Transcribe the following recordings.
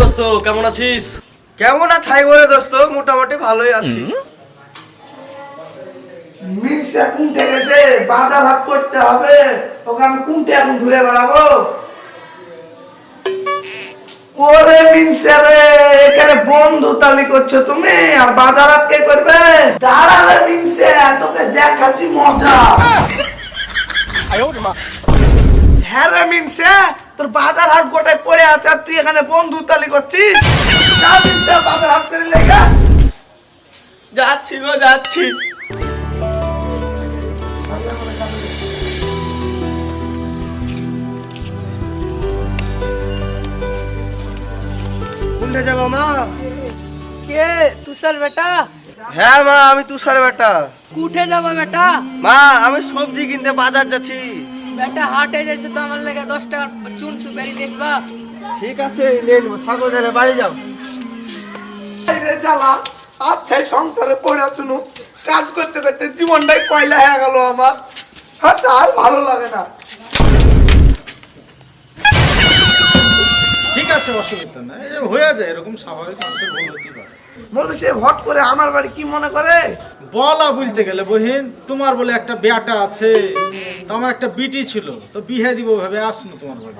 দোস্ত কেমন আছিস? কেমন আর রে দোস্ত মোটামুটি ভালোই আছি। মিক্সা কুন্ঠে গেছে বাজার হাট করতে হবে ওকে আমি কুন্ঠে এখন ঘুরে বেড়াবো? ওরে মিনসে রে এখানে বন্ধু তালি করছ তুমি আর বাজার হাট কে করবে? দাঁড়া রে মিনসে তোকে দেখাচ্ছি মজা। হ্যাঁ রে মিনসে তোর বাজার হাট গোটায় পড়ে আছে আর তুই এখানে বন্ধু তালি করছিস? বাজার হাট করে লেগা। যাচ্ছি গো যাচ্ছি। কোনটা যাব মা? কে? তুষার বেটা? হ্যাঁ মা আমি তুষার বেটা। কুঠে যাব বেটা? মা আমি সবজি কিনতে বাজার যাচ্ছি। বেটা হাটে যাইছে তো আমার লেগে দশ টাকার চুন সুপারি লেসবা ঠিক আছে নেব থাকো তাহলে বাড়ি যাও। রে জ্বালা আচ্ছা সংসারে পড়ে শুনু কাজ করতে করতে জীবনটাই কয়লা হয়ে গেল আমার। হ্যাঁ আর ভালো লাগে না। আছে অসুবিধা হয়ে যায় এরকম স্বাভাবিক মানুষের ভুল হতে পারে। বলবে সে হট করে আমার বাড়ি কি মনে করে? বলা বলতে গেলে বহিন তোমার বলে একটা বেটা আছে তো একটা বিটি ছিল তো বিহে দিব ভাবে আসনো তোমার বাড়ি।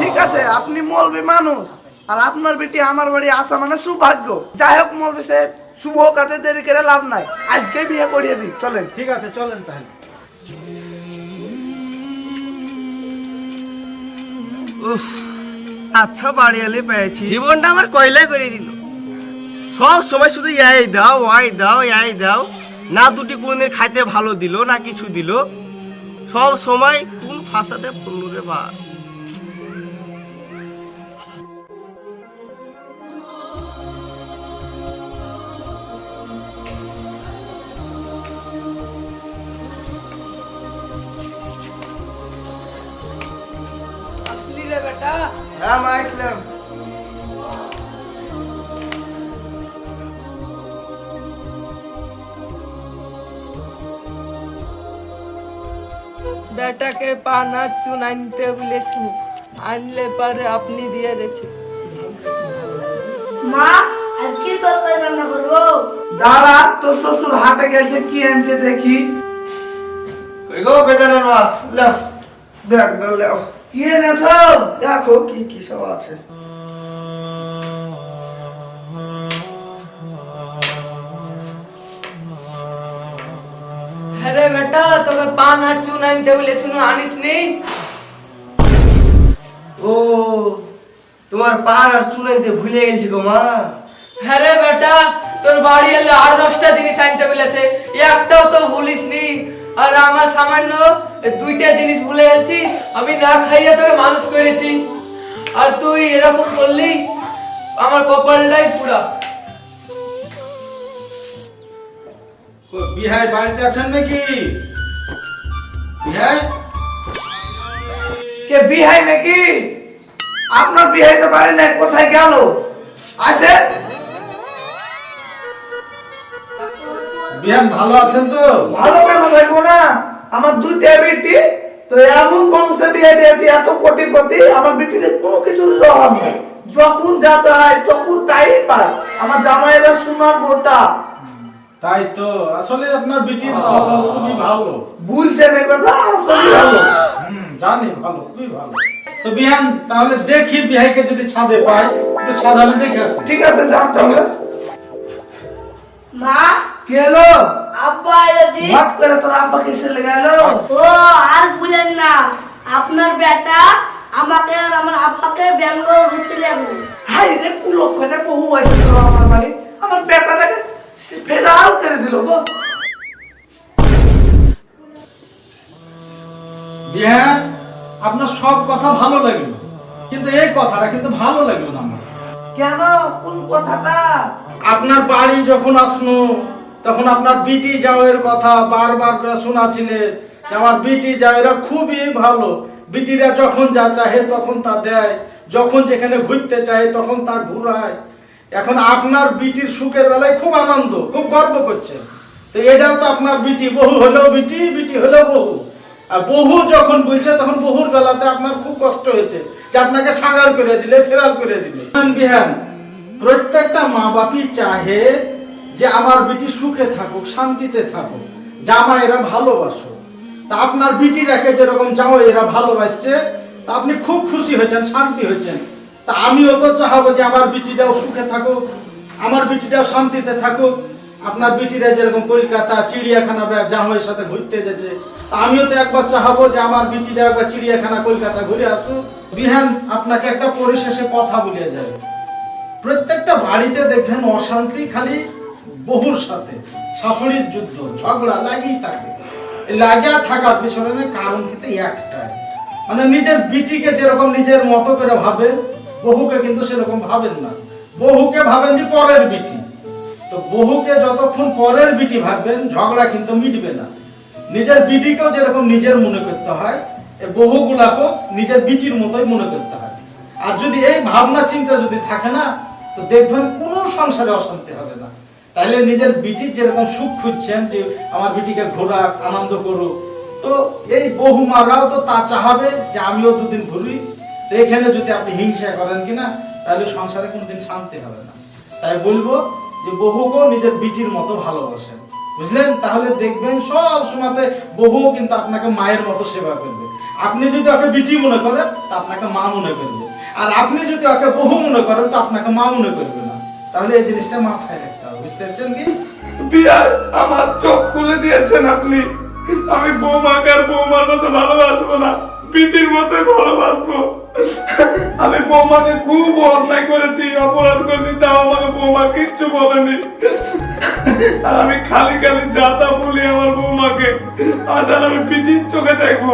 ঠিক আছে আপনি মলবি মানুষ আর আপনার বেটি আমার বাড়ি আসা মানে সৌভাগ্য। যাই হোক মলবি সে শুভ কাজে দেরি করে লাভ নাই। আজকে বিয়ে করিয়ে দিই চলেন। ঠিক আছে চলেন তাহলে। উফ আচ্ছা বাড়ি এলে পেয়েছি। জীবনটা আমার কয়লা করে দিল। সব সময় শুধু এই দাও ওয়াই দাও, এই দাও। না দুটি কোনদিন খাইতে ভালো দিল, না কিছু দিল। সব সময় কোন ফাঁসাতে পড়ল রে বা বেটাকে পানা চুন আনতে বলেছি। আনলে পারে আপনি দিয়ে দিয়েছে মা আজকে তরকারি রান্না করব। দাঁড়া তোর শ্বশুর হাটে গেছে কি আনছে দেখি। কই গো বেদানের মা লেও। ব্যাগটা লেও। কি এনেছো? দেখো কি কি সব আছে। বেটা তোকে পানা চুন আনতে বলেছি আনিস নি। ও তোমার পার আর চুনাইতে ভুলে গেছি গো মা। হ্যাঁ রে বেটা তোর বাড়ি এলে আর দশটা জিনিস আনতে বলেছে একটাও তো ভুলিস নি। আর আমার সামান্য দুইটা জিনিস ভুলে গেছি আমি না খাইয়ে তোকে মানুষ করেছি। আর তুই এরকম করলি আমার কপালটাই পুরা। বিহাই বাড়িতে আছেন নাকি? বিহাই? কে বিহাই নাকি? আপনার কোথায় গেল? আসে বিহান ভালো আছেন তো? ভালো কেন থাকব না? আমার দুইটা বেটি তো এমন বংশে বিয়ে দিয়েছি এত কোটিপতি আমার বেটিতে কোনো কিছুর অভাব নেই। যখন যা চায় তখন তাই পায়। আমার জামাইরা সোনার গোটা তাই তো আসলে আপনার বিটির স্বভাব খুবই ভালো। ভুলছেন এই কথা আসলে ভালো। হুম জানি ভালো খুবই ভালো। তো বিহান তাহলে দেখি বিহাইকে যদি ছাদে পাই একটু সাধারণ দেখে আসি। ঠিক আছে যান চলে। মা? কি হলো? আব্বা এলো জি ভাত করে তোর আব্বা কিসে লেগে এলো? ও আর বলেন না। আপনার বেটা আমাকে আর আমার আব্বাকে ব্যাঙ্গালোর ঘুরতে যাব হাই রে কুলক্ষণে বহু আছে তো আমার বাড়ি। আমার বেটা দেখে দিল গো। আপনার সব কথা ভালো লাগল। কিন্তু এই কথাটা কিন্তু ভালো লাগল না আমার। কেন? কোন কথাটা? আপনার বাড়ি যখন আসলো তখন আপনার বিটি যাওয়ের কথা বারবার করে শোনাছিলে। আমার বিটি যাওয়েরা খুবই ভালো। বিটিরা যখন যা চাহে তখন তা দেয়। যখন যেখানে ঘুরতে চায় তখন তা ঘুরায়। এখন আপনার বিটির সুখের বেলায় খুব আনন্দ, খুব গর্ব করছে। তো এটাও তো আপনার বিটি, বহু হলেও বিটি বিটি হলেও বহু। আর বহু যখন বলছে, তখন বহুর বেলাতে আপনার খুব কষ্ট হয়েছে যে আপনাকে সাঙ্গার করে দিলে, ফেরার করে দিলে। বিহান প্রত্যেকটা মা বাপই চাহে যে আমার বিটি সুখে থাকুক, শান্তিতে থাকুক। জামা এরা ভালোবাসো। তা আপনার বিটিটাকে যেরকম জামাইরা ভালোবাসছে, তা আপনি খুব খুশি হয়েছেন, শান্তি হয়েছেন। তা আমিও তো চাহাবো যে আমার বিটিটাও সুখে থাকুক, আমার বিটিটাও শান্তিতে থাকুক। আপনার বিটিরা যেরকম কলকাতা, চিড়িয়াখানা জামাইয়ের সাথে ঘুরতে যাচ্ছে আমিও তো একবার চাহাবো যে আমার বিটিটা একবার চিড়িয়াখানা, কলকাতা ঘুরে আসুক। বিহান, আপনাকে একটা পরিশেষে কথা বলে যাবে প্রত্যেকটা বাড়িতে দেখবেন অশান্তি খালি বহুর সাথে। শাশুড়ির যুদ্ধ, ঝগড়া লাগেই থাকে। লাগিয়া থাকার পিছনে কারণ কিন্তু একটাই। মানে নিজের বিটিকে যেরকম নিজের মতো করে ভাবেন বহুকে কিন্তু সেরকম ভাবেন না। বহুকে ভাবেন যে পরের বিটি। তো বহুকে যতক্ষণ পরের বিটি ভাববেন, ঝগড়া কিন্তু মিটবে না। নিজের বিটিকেও যেরকম নিজের মনে করতে হয় বহুগুলাকেও নিজের বিটির মতোই মনে করতে হয়। আর যদি এই ভাবনা চিন্তা যদি থাকে না, তো দেখবেন কোনো সংসারে অশান্তি হবে না। তাহলে নিজের বিটির যেরকম সুখ খুঁজছেন যে আমার বিটিকে ঘোরাক, আনন্দ করুক, তো এই বহু মারাও তো তা চাহাবে যে আমিও দুদিন ঘুরি এখানে যদি আপনি হিংসা করেন কিনা, তাহলে সংসারে কোনোদিন শান্তি হবে না। তাই বলব যে বহুকেও নিজের বিটির মতো ভালোবাসেন। বুঝলেন? তাহলে দেখবেন সব সময়তে বহু কিন্তু আপনাকে মায়ের মতো সেবা করবে। আপনি যদি ওকে বিটি মনে করেন, তা আপনাকে মা মনে করবে। আর আপনি যদি ওকে বহু মনে করেন, তো আপনাকে মা মনে করবে না। তাহলে এই জিনিসটা মাথায় রাখতে হবে। বুঝতে পারছেন কি? বিয়ার আমার চোখ খুলে দিয়েছেন আপনি। আমি বৌমাকে আর বৌমার মতো ভালোবাসবো না। পিতির মতোই ভালোবাসবো। আমি বৌমাকে খুব অন্যায় করেছি, অপরাধ করেছি, তাও আমাকে বৌমা কিচ্ছু বলেনি। আর আমি খালি খালি যাতা বলি আমার বৌমাকে। আর আমি পিঠির চোখে দেখব।